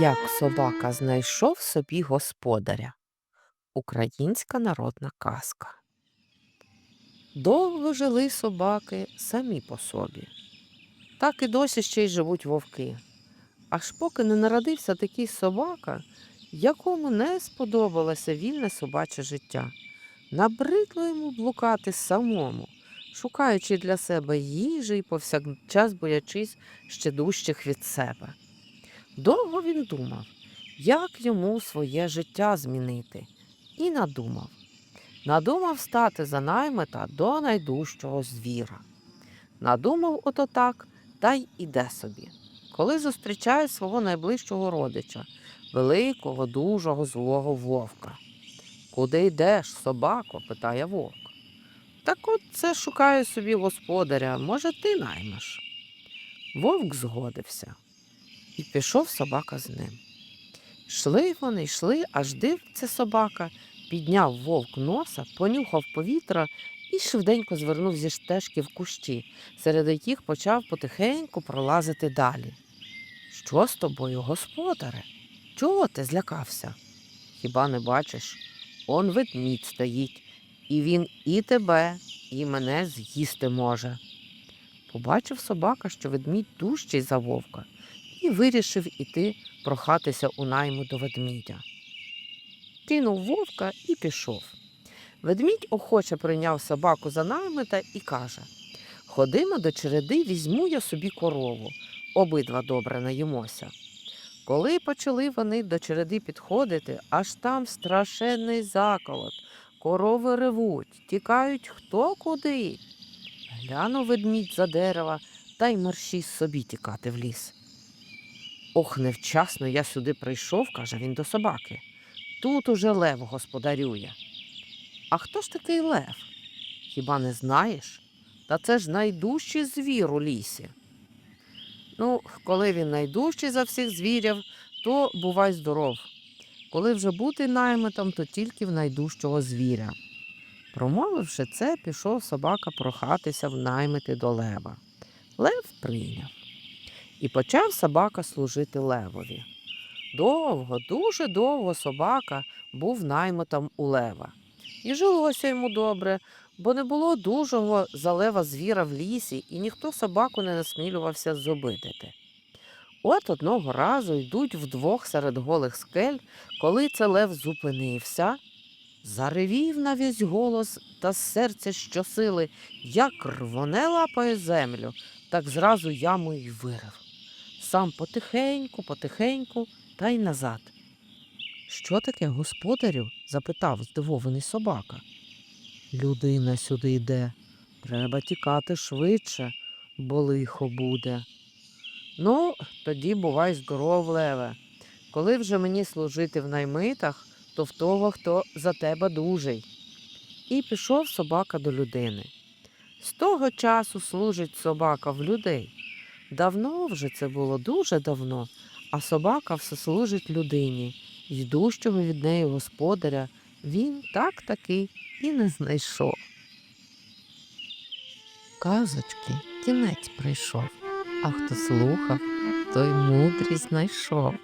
Як собака знайшов собі господаря. Українська народна казка. Довго жили собаки самі по собі. Так і досі ще й живуть вовки. Аж поки не народився такий собака, якому не сподобалося вільне собаче життя. Набридло йому блукати самому, шукаючи для себе їжі і повсякчас боячись ще дужчих від себе. Довго він думав, як йому своє життя змінити, і надумав. Надумав стати за наймита до найдужчого звіра. Надумав ото так, та й іде собі. Коли зустрічає свого найближчого родича, великого, дужого, злого вовка. Куди йдеш, собако? питає вовк. Так от це шукаю собі господаря, може, ти наймеш. Вовк згодився. І пішов собака з ним. Йшли вони, йшли, аж дивиться собака, підняв вовк носа, понюхав повітря і швиденько звернув зі стежки в кущі, серед яких почав потихеньку пролазити далі. Що з тобою, господаре? Чого ти злякався? Хіба не бачиш? Он ведмідь стоїть, і він і тебе, і мене з'їсти може. Побачив собака, що ведмідь дужчий за вовка, і вирішив іти прохатися у найму до ведмідя. Кинув вовка і пішов. Ведмідь охоче прийняв собаку за наймита і каже Ходимо до череди, візьму я собі корову, обидва добре наїмося. Коли почали вони до череди підходити, аж там страшенний заколот, корови ревуть, тікають хто куди. Глянув ведмідь за дерева та й мерщій собі тікати в ліс. Ох, невчасно я сюди прийшов, каже він до собаки. Тут уже лев господарює. А хто ж такий лев? Хіба не знаєш? Та це ж найдужчий звір у лісі. Ну, коли він найдужчий за всіх звірів, то бувай здоров. Коли вже бути наймитом, то тільки в найдужчого звіря. Промовивши це, пішов собака прохатися в наймити до лева. Лев прийняв. І почав собака служити левові. Довго, дуже довго собака був наймитом у лева. І жилося йому добре, бо не було дужого за лева звіра в лісі, і ніхто собаку не насмілювався зобидити. От одного разу йдуть вдвох серед голих скель, коли це лев зупинився, заревів на весь голос та з серця щосили, як рвоне лапає землю, так зразу яму й вирив. Сам потихеньку, потихеньку та й назад. Що таке, господарю? запитав здивований собака. Людина сюди йде. Треба тікати швидше, бо лихо буде. Ну, тоді бувай здоров, леве. Коли вже мені служити в наймитах, то в того, хто за тебе дужий. І пішов собака до людини. З того часу служить собака в людей. Давно вже це було дуже давно, а собака все служить людині, й дужчого від неї господаря він так таки і не знайшов. Казочки кінець прийшов, а хто слухав, той мудрість знайшов.